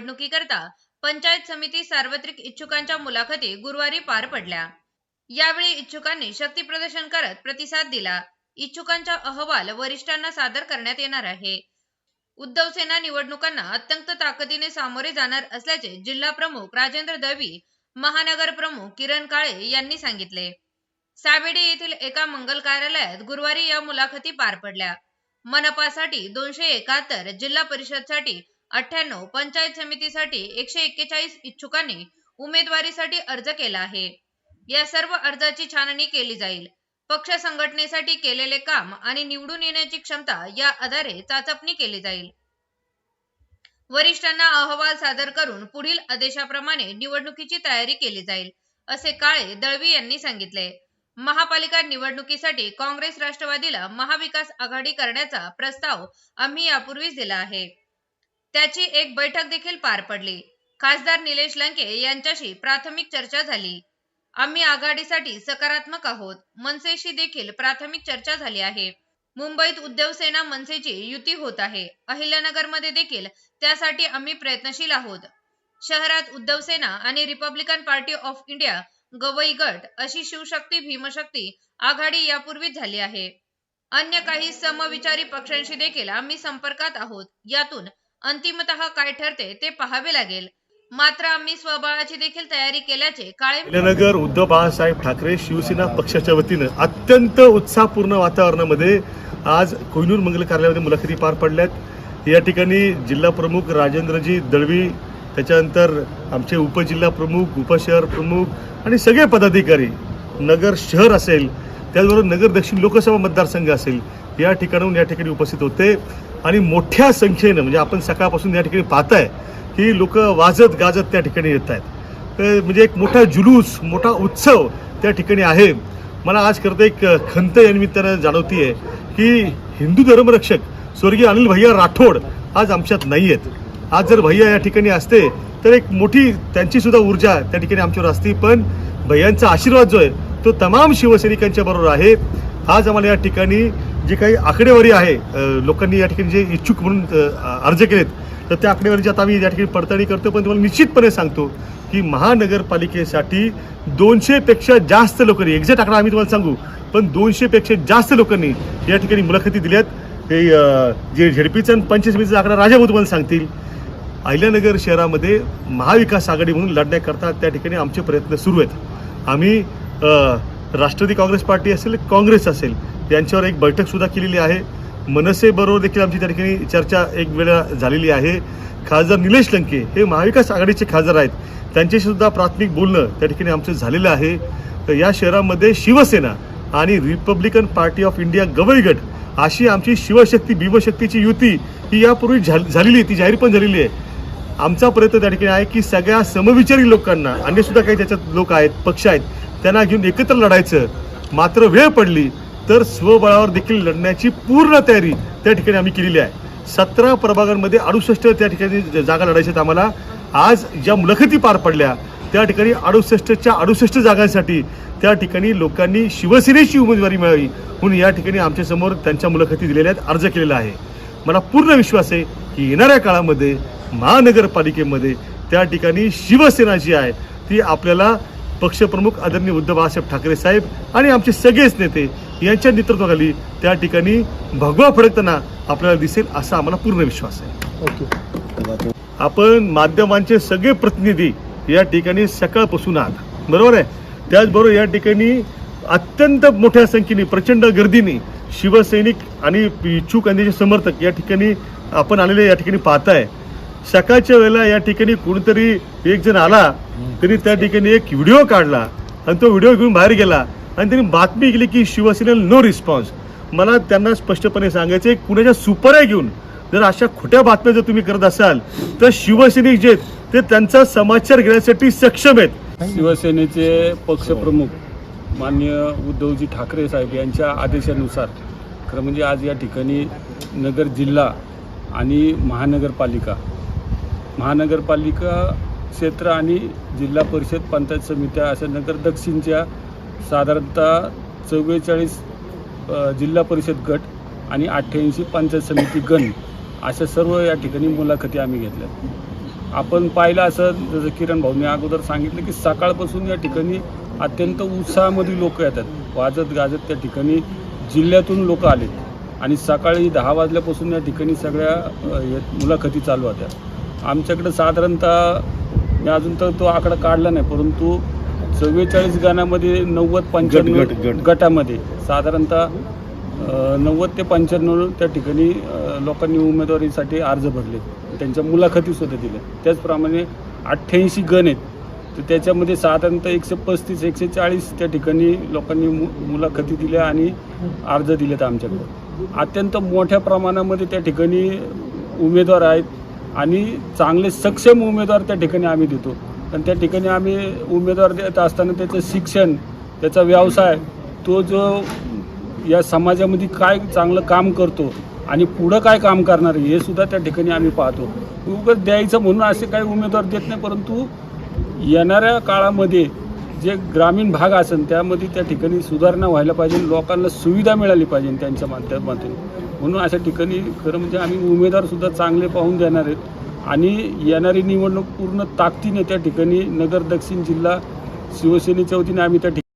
निवडणुकीकरता पंचायत समिती सार्वत्रिक इच्छुकांच्या मुलाखती गुरुवारी पार पडल्या. यावेळी इच्छुकांनी शक्ती प्रदर्शन करत प्रतिसाद दिला. इच्छुकांचा अहवाल वरिष्ठांना सादर करण्यात येणार आहे. उद्धव सेना निवडणुकांना अत्यंत ताकदीने सामोरे जाणार असल्याचे जिल्हा प्रमुख राजेंद्र दळवी महानगर प्रमुख किरण काळे यांनी सांगितले. सावेडी येथील एका मंगल कार्यालयात गुरुवारी या मुलाखती पार पडल्या. मनपासाठी दोनशे एकाहत्तर जिल्हा परिषदसाठी अठ्ठ्याण्णव पंचायत समितीसाठी एकशे एक्केचाळीस इच्छुकांनी उमेदवारीसाठी अर्ज केला आहे. या सर्व अर्जाची छाननी केली जाईल. पक्ष संघटनेसाठी केलेले काम आणि निवडून येण्याची क्षमता या आधारे चाचपणी केली जाईल. वरिष्ठांना अहवाल सादर करून पुढील आदेशाप्रमाणे निवडणुकीची तयारी केली जाईल असे काळे दळवी यांनी सांगितले. महापालिका निवडणुकीसाठी काँग्रेस राष्ट्रवादीला महाविकास आघाडी करण्याचा प्रस्ताव आम्ही यापूर्वीच दिला आहे. त्याची एक बैठक देखील पार पडली. खासदार निलेश लंके यांच्याशी प्राथमिक चर्चा झाली. आम्ही आघाडीसाठी सकारात्मक आहोत. मनसेशी देखील प्राथमिक चर्चा झाली आहे. मुंबईत उद्धव सेना मनसेची युती होत आहे. अहिल्यानगरमध्ये देखील त्यासाठी आम्ही प्रयत्नशील आहोत. शहरात उद्धव सेना आणि Republican Party of India Gavai गट अशी शिवशक्ती भीमशक्ती आघाडी यापूर्वीच झाली आहे. अन्य काही समविचारी पक्षांशी देखील आम्ही संपर्कात आहोत. यातून अंतिमत काय ठरते ते पाहावे लागेल. मात्र आम्ही स्वबळाची देखील तयारी केल्याचे काळे नगर उद्धव बाळासाहेब ठाकरे शिवसेना पक्षाच्या वतीनं अत्यंत उत्साहपूर्ण वातावरणामध्ये आज कोहिनूर मंगल कार्यालयामध्ये मुलाखती पार पडल्यात. या ठिकाणी जिल्हा प्रमुख राजेंद्रजी दळवी त्याच्यानंतर आमचे उपजिल्हा प्रमुख उपशहर प्रमुख आणि सगळे पदाधिकारी नगर शहर असेल त्याचबरोबर नगर दक्षिण लोकसभा मतदारसंघ असेल या ठिकाणाहून या ठिकाणी उपस्थित होते. आणि मोठ्या संख्येनं म्हणजे आपण सकाळपासून या ठिकाणी पाहताय की लोक वाजत गाजत त्या ठिकाणी येत आहेत. तर म्हणजे एक मोठा जुलूस मोठा उत्सव त्या ठिकाणी आहे. मला आज करता एक खंत या निमित्तानं जाणवतीये की हिंदू धर्मरक्षक स्वर्गीय अनिल भैया राठोड आज आमच्यात नाही आहेत आज जर भैया या ठिकाणी असते तर एक मोठी त्यांची सुद्धा ऊर्जा त्या ठिकाणी आमच्यावर असती. पण भैयांचा आशीर्वाद जो आहे तो तमाम शिवसैनिकांच्या बरोबर आहे. आज आम्हाला या ठिकाणी जी काही आकडेवारी आहे लोकांनी या ठिकाणी जे इच्छुक म्हणून अर्ज केलेत तर त्या आकडेवारीची आता आम्ही या ठिकाणी पडताळणी करतो पण तुम्हाला निश्चितपणे सांगतो की महानगरपालिकेसाठी दोनशेपेक्षा जास्त लोकांनी एक्झॅक्ट आकडा आम्ही तुम्हाला सांगू पण दोनशेपेक्षा जास्त लोकांनी या ठिकाणी मुलाखती दिल्यात. हे जे झेडपीचं आणि पंचसमितीचा आकडा राजाभाऊ तुम्हाला सांगतील. अहिल्यानगर शहरामध्ये महाविकास आघाडी म्हणून लढण्याकरता त्या ठिकाणी आमचे प्रयत्न सुरू आहेत. आम्ही राष्ट्रवादी काँग्रेस पार्टी असेल काँग्रेस असेल यांच्यावर एक बैठकसुद्धा केलेली आहे. मनसेबरोबर देखील आमची त्या ठिकाणी चर्चा एक वेळा झालेली आहे. खासदार निलेश लंके हे महाविकास आघाडीचे खासदार आहेत. त्यांच्याशीसुद्धा प्राथमिक बोलणं त्या ठिकाणी आमचं झालेलं आहे. तर या शहरामध्ये शिवसेना आणि रिपब्लिकन पार्टी ऑफ इंडिया गवईगट अशी आमची शिवशक्ती भीमशक्तीची युती ही यापूर्वी झाल- झालेली आहे ती जाहीर पण झालेली आहे. आमचा प्रयत्न त्या ठिकाणी आहे की सगळ्या समविचारी लोकांना अन्यसुद्धा काही त्याच्यात लोक आहेत पक्ष आहेत त्यांना घेऊन एकत्र लढायचं. मात्र वेळ पडली तर स्वबळावर देखील लढण्याची पूर्ण तयारी त्या ठिकाणी आम्ही केलेली आहे. सतरा प्रभागांमध्ये अडुसष्ट त्या ठिकाणी ज- जागा लढायच्या आम्हाला. आज ज्या मुलाखती पार पडल्या त्या ठिकाणी अडुसष्टच्या अडुसष्ट जागांसाठी त्या ठिकाणी लोकांनी शिवसेनेची उमेदवारी मिळावी म्हणून या ठिकाणी आमच्यासमोर त्यांच्या मुलाखती दिलेल्या आहेत अर्ज केलेला आहे. मला पूर्ण विश्वास आहे की येणाऱ्या काळामध्ये महानगरपालिकेमध्ये त्या ठिकाणी शिवसेना जी आहे ती आपल्याला पक्षप्रमुख आदरणीय उद्धव बाळासाहेब ठाकरे साहेब आणि आमचे सगळेच नेते यांच्या नेतृत्वाखाली त्या ठिकाणी भगवा फडकताना आपल्याला दिसेल असा आम्हाला पूर्ण विश्वास आहे. आपण माध्यमांचे सगळे प्रतिनिधी या ठिकाणी सकाळपासून आहात. बरोबर आहे? त्याचबरोबर या ठिकाणी अत्यंत मोठ्या संख्येने प्रचंड गर्दीने शिवसैनिक आणि इच्छुक आणि समर्थक या ठिकाणी आपण आलेले या ठिकाणी पाहताय. सकाळच्या वेळेला या ठिकाणी कोणीतरी एक जण आला त्यांनी त्या ठिकाणी एक व्हिडिओ काढला आणि तो व्हिडिओ घेऊन बाहेर गेला आणि त्यांनी बातमी केली की शिवसेनेला नो रिस्पॉन्स मला त्यांना स्पष्टपणे सांगायचं आहे कुणाच्या सुपऱ्या घेऊन जर अशा खोट्या बातम्या जर तुम्ही करत असाल तर शिवसैनिक जे आहेत ते त्यांचा समाचार घेण्यासाठी सक्षम आहेत. शिवसेनेचे पक्षप्रमुख मान्य उद्धवजी ठाकरे साहेब यांच्या आदेशानुसार खरं म्हणजे आज या ठिकाणी नगर जिल्हा आणि महानगरपालिका महानगरपालिका क्षेत्र आणि जिल्हा परिषद पंचायत समित्या अशा नगर दक्षिणच्या साधारणतः चव्वेचाळीस जिल्हा परिषद गट आणि अठ्ठ्याऐंशी पंचायत समिती गण अशा सर्व या ठिकाणी मुलाखती आम्ही घेतल्या. आपण पाहिलं असं जसं किरण भाऊने अगोदर सांगितलं की सकाळपासून या ठिकाणी अत्यंत उत्साहामध्ये लोक येतात. वाजत गाजत त्या ठिकाणी जिल्ह्यातून लोक आलेत. आणि सकाळी दहा वाजल्यापासून या ठिकाणी सगळ्या मुलाखती चालू होत्या. आमच्याकडं साधारणतः मी अजून तर तो आकडा काढला नाही परंतु चव्वेचाळीस गाण्यामध्ये नव्वद पंच्याण्णव गट. गटामध्ये साधारणतः नव्वद ते पंच्याण्णव त्या ठिकाणी लोकांनी उमेदवारीसाठी अर्ज भरले. त्यांच्या मुलाखतीसुद्धा दिल्या. त्याचप्रमाणे अठ्ठ्याऐंशी गण आहेत. तर त्याच्यामध्ये साधारणतः एकशे पस्तीस एकशे चाळीस त्या ठिकाणी लोकांनी मु मुलाखती दिल्या आणि अर्ज दिलेत आमच्याकडे. अत्यंत मोठ्या प्रमाणामध्ये त्या ठिकाणी उमेदवार आहेत. आणि चांगले सक्षम उमेदवार त्या ठिकाणी आम्ही देतो. आणि त्या ठिकाणी आम्ही उमेदवार देत असताना त्याचं शिक्षण त्याचा व्यवसाय तो जो या समाजामध्ये काय चांगलं काम करतो आणि पुढं काय काम करणार आहे हे सुद्धा त्या ठिकाणी आम्ही पाहतो. उगाच द्यायचं म्हणून असे काही उमेदवार देत नाही परंतु येणाऱ्या काळामध्ये जे ग्रामीण भाग असेल त्यामध्ये त्या ठिकाणी सुधारणा व्हायला पाहिजे लोकांना सुविधा मिळाली पाहिजे त्यांच्या माध्यमातून. म्हणून अशा ठिकाणी खरं म्हणजे आम्ही उमेदवारसुद्धा चांगले पाहून देणार आहेत. आणि येणारी निवडणूक पूर्ण ताकदीने त्या ठिकाणी नगर दक्षिण जिल्हा शिवसेनेच्या वतीने आम्ही त्या ठिकाणी